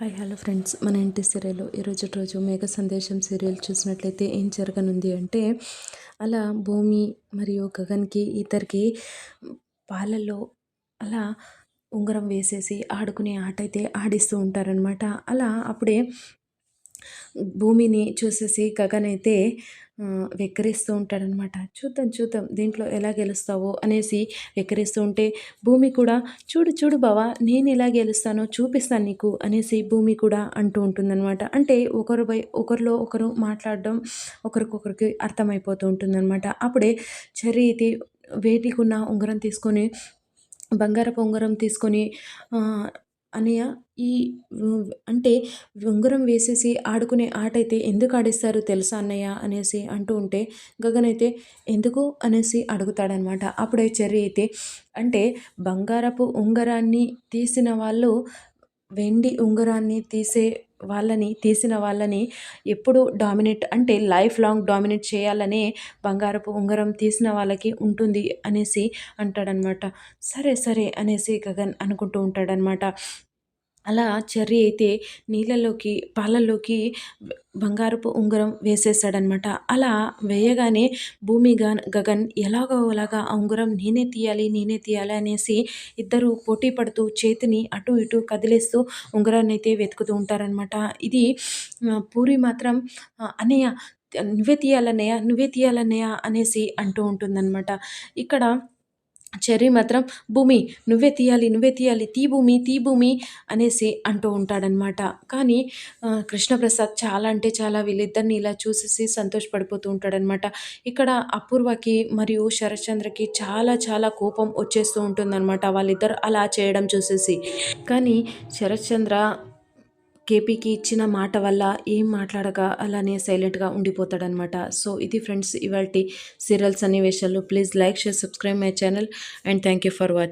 Hi hello friends. మన ఇంటి serial ఈరోజు రోజు మేఘ సందేశం సీరియల్ చూసినట్లయితే ఏం జరగనుంది అంటే అలా భూమి మరియు గగన్కి ఇద్దరికి పాలల్లో అలా ఉంగరం వేసేసి ఆడుకునే ఆట అయితే ఆడిస్తూ ఉంటారనమాట అలా అప్పుడే భూమిని చూసేసి గగన్ అయితే వెక్కిరిస్తూ ఉంటాడనమాట చూద్దాం చూద్దాం దీంట్లో ఎలా గెలుస్తావో అనేసి వెక్కిరిస్తూ ఉంటే భూమి కూడా చూడు చూడు బావా నేను ఎలా గెలుస్తానో చూపిస్తాను నీకు అనేసి భూమి కూడా అంటూ ఉంటుందన్నమాట. అంటే ఒకరిపై ఒకరిలో ఒకరు మాట్లాడడం ఒకరికొకరికి అర్థమైపోతూ ఉంటుందన్నమాట. అప్పుడే చెర్రీ అయితే వేటికున్న ఉంగరం తీసుకొని బంగారపు ఉంగరం తీసుకొని అన్నయ్య ఈ అంటే ఉంగరం వేసేసి ఆడుకునే ఆట అయితే ఎందుకు ఆడిస్తారు తెలుసా అన్నయ్య? అనేసి అంటూ ఉంటే గగన్ అయితే ఎందుకు? అనేసి అడుగుతాడనమాట అప్పుడే చెర్రీ అయితే అంటే బంగారపు ఉంగరాన్ని తీసిన వాళ్ళు వెండి ఉంగరాన్ని తీసే వాళ్ళని తీసిన వాళ్ళని ఎప్పుడు డామినేట్ అంటే లైఫ్ లాంగ్ డామినేట్ చేయాలనే బంగారపు ఉంగరం తీసిన వాళ్ళకి ఉంటుంది అనేసి అంటాడనమాట. సరే సరే అనేసి గగన్ అనుకుంటూ ఉంటాడనమాట. అలా చెర్రీ అయితే నీళ్ళలోకి పాలల్లోకి బంగారపు ఉంగరం వేసేసాడనమాట అలా వేయగానే భూమి గగన్ ఎలాగో అలాగా ఆ ఉంగరం నేనే తీయాలి నేనే తీయాలి అనేసి ఇద్దరు పోటీ పడుతూ చేతిని అటు ఇటు కదిలేస్తూ ఉంగరాన్ని అయితే వెతుకుతూ ఉంటారనమాట ఇది పూరి మాత్రం అన్నయ్య నువ్వే తీయాలన్నయ్య నువ్వే తీయాలన్నయ్య అనేసి అంటూ ఉంటుందన్నమాట. ఇక్కడ చెర్రీ మాత్రం భూమి నువ్వే తీయాలి నువ్వే తీయాలి తీ భూమి తీ భూమి అనేసి అంటూ ఉంటాడనమాట కానీ కృష్ణప్రసాద్ చాలా అంటే చాలా వీళ్ళిద్దరిని ఇలా చూసేసి సంతోషపడిపోతూ ఉంటాడనమాట ఇక్కడ అపూర్వకి మరియు శరత్చంద్రకి చాలా చాలా కోపం వచ్చేస్తూ ఉంటుందన్నమాట వాళ్ళిద్దరు అలా చేయడం చూసేసి. కానీ శరత్చంద్ర కేపీకి ఇచ్చిన మాట వల్ల ఏం మాట్లాడక అలానే సైలెంట్గా ఉండిపోతాడనమాట సో ఇది ఫ్రెండ్స్ ఇవాళ సీరియల్ సన్నివేశాలు. Please like share subscribe my channel and thank you for watching